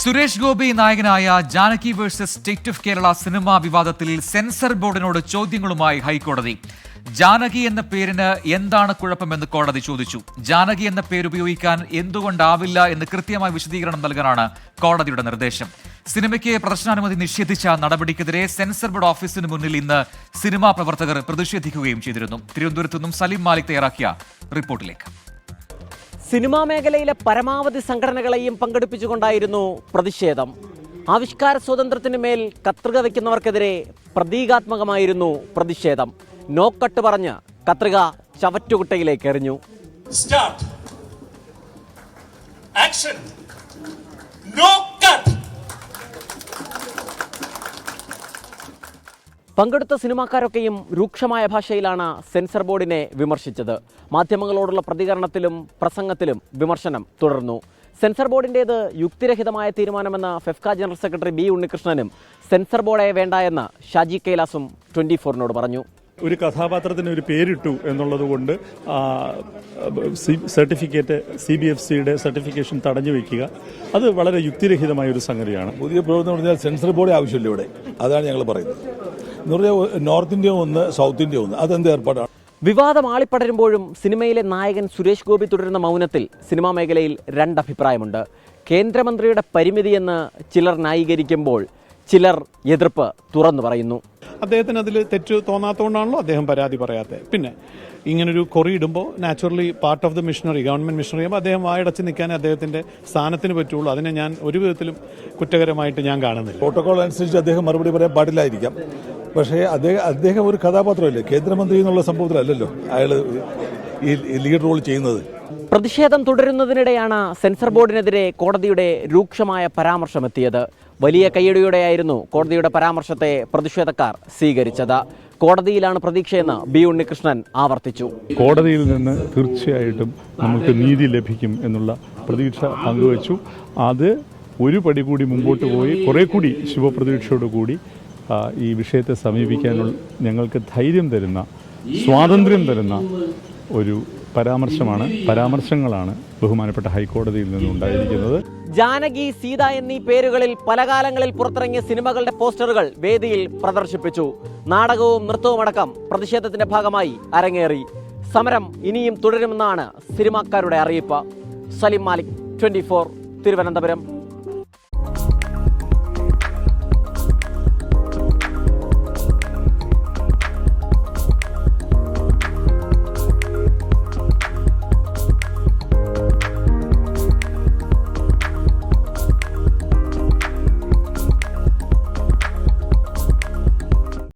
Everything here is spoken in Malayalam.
സുരേഷ് ഗോപി നായകനായ Janaki versus state of Kerala cinema വിവാദത്തിൽ സെൻസർ ബോർഡിനോട് ചോദ്യങ്ങളുമായി ഹൈക്കോടതി. ജാനകി എന്ന പേരിന് എന്താണ് കുഴപ്പമെന്ന് കോടതി ചോദിച്ചു. ജാനകി എന്ന പേര് ഉപയോഗിക്കാൻ എന്തുകൊണ്ടാവില്ല എന്ന് കൃത്യമായ വിശദീകരണം നൽകാനാണ് കോടതിയുടെ നിർദ്ദേശം. സിനിമയ്ക്ക് പ്രദർശനാനുമതി നിഷേധിച്ച നടപടിക്കെതിരെ സെൻസർ ബോർഡ് ഓഫീസിന് മുന്നിൽ ഇന്ന് സിനിമാ പ്രവർത്തകർ പ്രതിഷേധിക്കുകയും ചെയ്തിരുന്നു. തിരുവനന്തപുരത്ത് നിന്നും സലീം മാലിക് തയ്യാറാക്കിയ റിപ്പോർട്ടിലേക്ക്. സിനിമാ മേഖലയിലെ പരമാവധി സംഘടനകളെയും പങ്കെടുപ്പിച്ചുകൊണ്ടായിരുന്നു പ്രതിഷേധം. ആവിഷ്കാര സ്വാതന്ത്ര്യത്തിന് മേൽ കത്രിക വയ്ക്കുന്നവർക്കെതിരെ പ്രതീകാത്മകമായിരുന്നു പ്രതിഷേധം. നോ കട്ട് പറഞ്ഞ് കത്രിക ചവറ്റുകുട്ടയിലേക്ക് എറിഞ്ഞു. സ്റ്റാർട്ട് ആക്ഷൻ No പങ്കെടുത്ത സിനിമാക്കാരൊക്കെയും രൂക്ഷമായ ഭാഷയിലാണ് സെൻസർ ബോർഡിനെ വിമർശിച്ചത്. മാധ്യമങ്ങളോടുള്ള പ്രതികരണത്തിലും പ്രസംഗത്തിലും വിമർശനം തുടർന്നു. സെൻസർ ബോർഡിന്റേത് യുക്തിരഹിതമായ തീരുമാനമെന്ന് ഫെഫ്ക ജനറൽ സെക്രട്ടറി ബി ഉണ്ണികൃഷ്ണനും സെൻസർ ബോർഡെ വേണ്ട എന്ന് ഷാജി കൈലാസും ട്വന്റി ഫോറിനോട് പറഞ്ഞു. ഒരു കഥാപാത്രത്തിന് ഒരു പേരിട്ടു എന്നുള്ളത് കൊണ്ട് സർട്ടിഫിക്കറ്റ് സി ബി എഫ് സിയുടെ സർട്ടിഫിക്കേഷൻ തടഞ്ഞു വയ്ക്കുക അത് വളരെ യുക്തിരഹിതമായ ഒരു സംഗതിയാണ്. പുതിയ പ്രവർത്തനം എന്ന് പറഞ്ഞാൽ സെൻസർ ബോർഡ് ആവശ്യമില്ല ഇവിടെ. അതാണ് ഞങ്ങൾ പറയുന്നത്. എന്ന് പറഞ്ഞാൽ നോർത്ത് ഇന്ത്യ ഒന്ന് സൗത്ത് ഇന്ത്യ ഒന്ന്. അതെന്ത് ഏർപ്പാടാണ്? വിവാദം ആളിപ്പടരുമ്പോഴും സിനിമയിലെ നായകൻ സുരേഷ് ഗോപി തുടരുന്ന മൗനത്തിൽ സിനിമാ മേഖലയിൽ രണ്ടഭിപ്രായമുണ്ട്. കേന്ദ്രമന്ത്രിയുടെ പരിമിതിയെന്ന് ചിലർ ന്യായീകരിക്കുമ്പോൾ ചിലർ എതിർപ്പ് തുറന്നു പറയുന്നു. അദ്ദേഹത്തിന് അതിൽ തെറ്റ് തോന്നാത്തതുകൊണ്ടാണല്ലോ അദ്ദേഹം പരാതി പറയാത്തത്. പിന്നെ ഇങ്ങനൊരു കൊറി ഇടുമ്പോൾ naturally part of the missionary government missionary ആകുമ്പോൾ അദ്ദേഹം വായടച്ച് നിൽക്കാൻ അദ്ദേഹത്തിന്റെ സ്ഥാനത്തിന് പറ്റുള്ളൂ. അതിനെ ഞാൻ ഒരു വിധത്തിലും കുറ്റകരമായിട്ട് ഞാൻ കാണുന്നില്ല. പ്രോട്ടോകോൾ അനുസരിച്ച് അദ്ദേഹം മറുപടി പറയാൻ പാടില്ലായിരിക്കാം. പക്ഷേ അദ്ദേഹം അദ്ദേഹം ഒരു കഥാപാത്രമല്ലേ? കേന്ദ്രമന്ത്രി എന്നുള്ള സംഭവത്തിലല്ലല്ലോ അയാൾ ഈ ലീഡ് റോൾ ചെയ്യുന്നത്. പ്രതിഷേധം തുടരുന്നതിനിടെയാണ് സെൻസർ ബോർഡിനെതിരെ കോടതിയുടെ രൂക്ഷമായ പരാമർശമെത്തിയത്. വലിയ കയ്യടിയോടെയായിരുന്നു കോടതിയുടെ പരാമർശത്തെ പ്രതിഷേധക്കാർ സ്വീകരിച്ചത്. കോടതിയിലാണ് പ്രതീക്ഷയെന്ന് ബി ഉണ്ണികൃഷ്ണൻ ആവർത്തിച്ചു. കോടതിയിൽ നിന്ന് തീർച്ചയായിട്ടും നമുക്ക് നീതി ലഭിക്കും എന്നുള്ള പ്രതീക്ഷ പങ്കുവച്ചു. അത് ഒരു പടി കൂടി മുമ്പോട്ട് പോയി കുറെ കൂടി ശുഭപ്രതീക്ഷയോടുകൂടി ഈ വിഷയത്തെ സമീപിക്കാനുള്ള ഞങ്ങൾക്ക് ധൈര്യം തരുന്ന സ്വാതന്ത്ര്യം തരുന്ന ഒരു പരാമർശമാണ് പരാമർശങ്ങളാണ് ബഹുമാനപ്പെട്ട ഹൈക്കോടതിയിൽ നിന്നുണ്ടായിരിക്കുന്നത് ജാനകി സീത എന്നീ പേരുകളിൽ പല കാലങ്ങളിൽ പുറത്തിറങ്ങിയ സിനിമകളുടെ പോസ്റ്ററുകൾ വേദിയിൽ പ്രദർശിപ്പിച്ചു. നാടകവും നൃത്തവും അടക്കം പ്രതിഷേധത്തിന്റെ ഭാഗമായി അരങ്ങേറി. സമരം ഇനിയും തുടരുമെന്നാണ് സിനിമാക്കാരുടെ അറിയിപ്പ്. സലിം മാലിക് ട്വന്റി തിരുവനന്തപുരം.